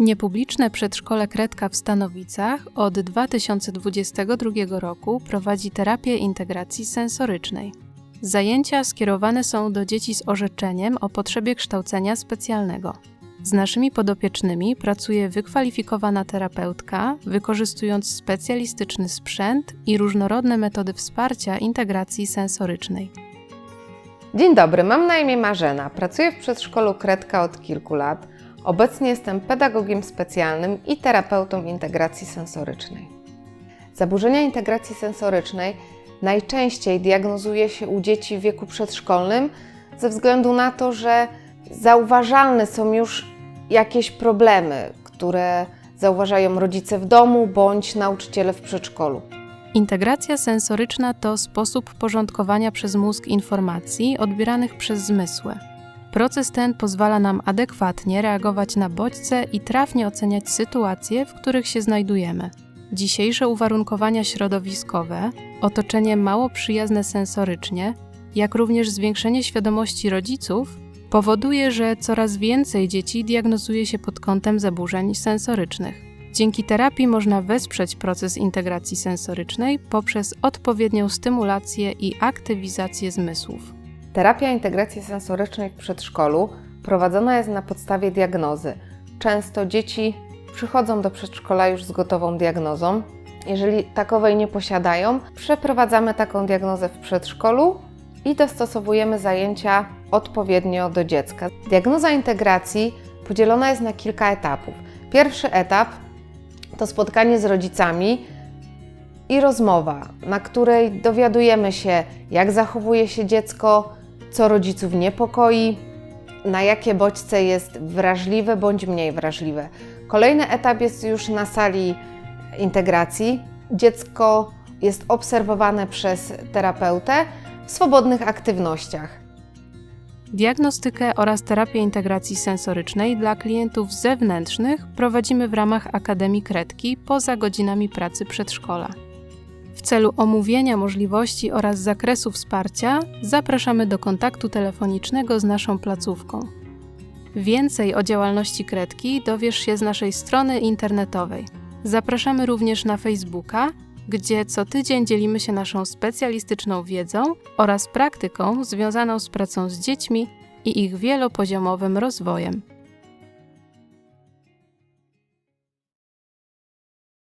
Niepubliczne przedszkole Kredka w Stanowicach od 2022 roku prowadzi terapię integracji sensorycznej. Zajęcia skierowane są do dzieci z orzeczeniem o potrzebie kształcenia specjalnego. Z naszymi podopiecznymi pracuje wykwalifikowana terapeutka, wykorzystując specjalistyczny sprzęt i różnorodne metody wsparcia integracji sensorycznej. Dzień dobry, mam na imię Marzena. Pracuję w przedszkolu Kredka od kilku lat. Obecnie jestem pedagogiem specjalnym i terapeutą integracji sensorycznej. Zaburzenia integracji sensorycznej najczęściej diagnozuje się u dzieci w wieku przedszkolnym ze względu na to, że zauważalne są już jakieś problemy, które zauważają rodzice w domu bądź nauczyciele w przedszkolu. Integracja sensoryczna to sposób porządkowania przez mózg informacji odbieranych przez zmysły. Proces ten pozwala nam adekwatnie reagować na bodźce i trafnie oceniać sytuacje, w których się znajdujemy. Dzisiejsze uwarunkowania środowiskowe, otoczenie mało przyjazne sensorycznie, jak również zwiększenie świadomości rodziców powoduje, że coraz więcej dzieci diagnozuje się pod kątem zaburzeń sensorycznych. Dzięki terapii można wesprzeć proces integracji sensorycznej poprzez odpowiednią stymulację i aktywizację zmysłów. Terapia integracji sensorycznej w przedszkolu prowadzona jest na podstawie diagnozy. Często dzieci przychodzą do przedszkola już z gotową diagnozą. Jeżeli takowej nie posiadają, przeprowadzamy taką diagnozę w przedszkolu i dostosowujemy zajęcia odpowiednio do dziecka. Diagnoza integracji podzielona jest na kilka etapów. Pierwszy etap to spotkanie z rodzicami i rozmowa, na której dowiadujemy się, jak zachowuje się dziecko, co rodziców niepokoi, na jakie bodźce jest wrażliwe bądź mniej wrażliwe. Kolejny etap jest już na sali integracji. Dziecko jest obserwowane przez terapeutę w swobodnych aktywnościach. Diagnostykę oraz terapię integracji sensorycznej dla klientów zewnętrznych prowadzimy w ramach Akademii Kredki poza godzinami pracy przedszkola. W celu omówienia możliwości oraz zakresu wsparcia zapraszamy do kontaktu telefonicznego z naszą placówką. Więcej o działalności Kredki dowiesz się z naszej strony internetowej. Zapraszamy również na Facebooka, gdzie co tydzień dzielimy się naszą specjalistyczną wiedzą oraz praktyką związaną z pracą z dziećmi i ich wielopoziomowym rozwojem.